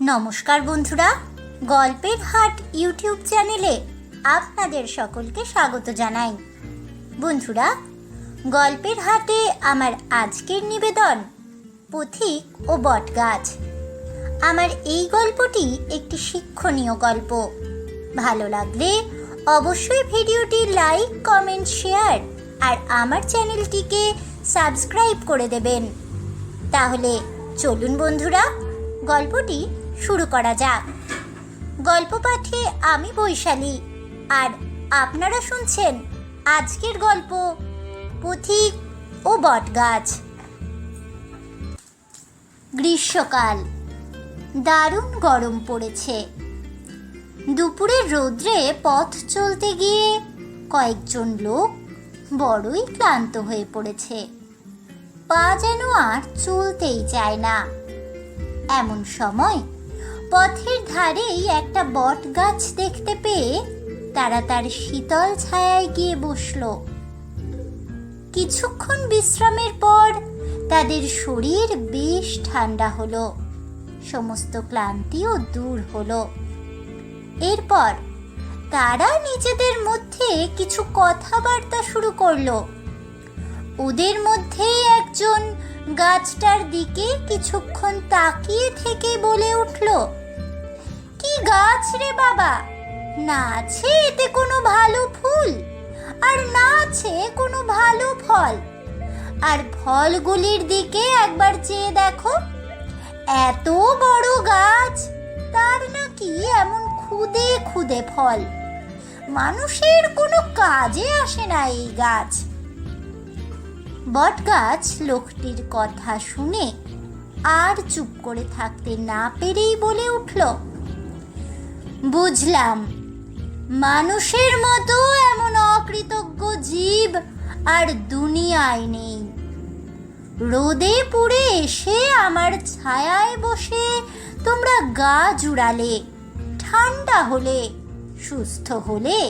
নমস্কার বন্ধুরা, গল্পের হাট ইউটিউব চ্যানেলে আপনাদের সকলকে স্বাগত জানাই। বন্ধুরা, গল্পের হাটে আমার আজকের নিবেদন পথিক ও বটগাছ। আমার এই গল্পটি একটি শিক্ষণীয় গল্প। ভালো লাগলে অবশ্যই ভিডিওটি লাইক, কমেন্ট, শেয়ার আর আমার চ্যানেলটিকে সাবস্ক্রাইব করে দেবেন। তাহলে চলুন বন্ধুরা, গল্পটি শুরু করা যাক। গল্প পাঠে আমি বৈশালী, আর আপনারা শুনছেন আজকের গল্প পথিক ও বটগাছ। গ্রীষ্মকাল, দারুণ গরম পড়েছে। দুপুরের রৌদ্রে পথ চলতে গিয়ে কয়েকজন লোক বড়ই ক্লান্ত হয়ে পড়েছে। পা যেন আর চলতেই চায় না। এমন সময় পথের ধারেই একটা বট গাছ দেখতে পেয়ে তারা তার শীতল ছায়ায় গিয়ে বসল। কিছুক্ষণ বিশ্রামের পর তাদের শরীর বেশ ঠান্ডা হলো। সমস্ত ক্লান্তিও দূর হলো। এরপর তারা নিজেদের মধ্যে কিছু কথাবার্তা শুরু করল। ওদের মধ্যেই একজন গাছটার দিকে কিছুক্ষণ তাকিয়ে থেকে বলে উঠল, কি গাছ রে বাবা? না আছে এতে কোনো ভালো ফুল? আর না আছে কোনো ভালো ফল? আর ফলগুলির দিকে একবার চেয়ে দেখো। এত বড় গাছ, তার নাকি এমন খুদে খুদে ফল। মানুষের কোনো কাজে আসে না এই গাছ। বটগাছ লোকটির কথা শুনে আর চুপ করে থাকতে না পেরেই বলে উঠল, বুঝলাম, মানুষের মতো এমন অকৃতজ্ঞ জীব আর দুনিয়ায় নেই। রোদে পুড়ে এসে আমার ছায়ায় বসে তোমরা গা জুড়ালে, ঠান্ডা হলে, সুস্থ হলে,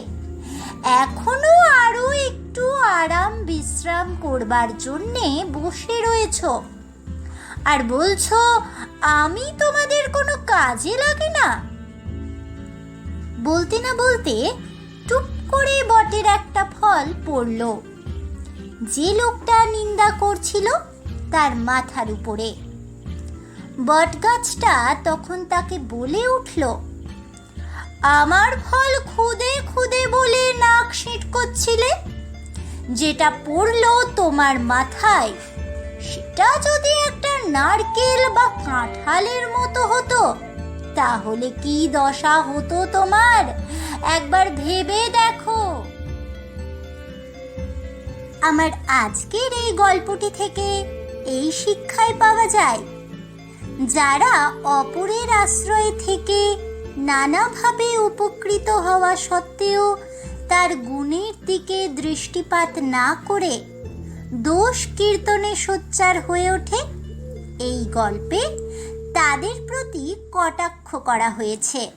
এখনও আরও একটু আরাম বিশ্রাম করবার জন্যে বসে রয়েছ। আর বলছো, আমি তোমাদের কোনো কাজে লাগে না? বলতে না বলতে টুপ করে বটের একটা ফল পড়ল। যে লোকটা নিন্দা করছিল তার মাথার উপরে। বটগাছটা তখন তাকে বলে উঠল, আমার ফল খুদে খুদে বলে নাক সিট করছিলে? যেটা পড়ল তোমার মাথায়, সেটা যদি নারকেল বা কাঁঠালের মতো হতো। তাহলে কি দশা হতো তোমার? একবার ভেবে দেখো। আমার আজকের এই গল্পটি থেকে এই শিক্ষায় পাওয়া যায়। যারা অপরের আশ্রয় থেকে নানাভাবে উপকৃত হওয়া সত্ত্বেও তার গুণের দিকে দৃষ্টিপাত না করে দোষ কীর্তনে সোচ্চার হয়ে ওঠে এই গল্পে তাদের প্রতি কটাক্ষ করা হয়েছে।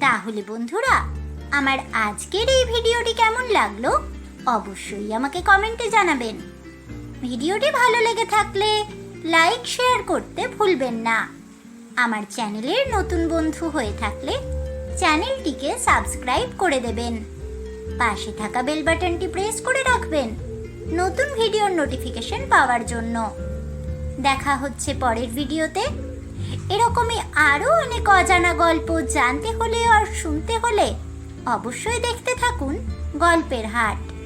তাহলে বন্ধুরা, আমার আজকের এই ভিডিওটি কেমন লাগল? অবশ্যই আমাকে কমেন্টে জানাবেন। ভিডিওটি ভালো লেগে থাকলে লাইক, শেয়ার করতে ভুলবেন না। আমার চ্যানেলের নতুন বন্ধু হয়ে থাকলে চ্যানেলটিকে সাবস্ক্রাইব করে দেবেন। পাশে থাকা বেল বাটনটি প্রেস করে রাখবেন। নতুন ভিডিওর নোটিফিকেশন পাওয়ার জন্য। দেখা হচ্ছে পরের ভিডিওতে। এরকমই আরও অনেক অজানা গল্প জানতে হলে আর শুনতে হলে অবশ্যই দেখতে থাকুন গল্পের হাট।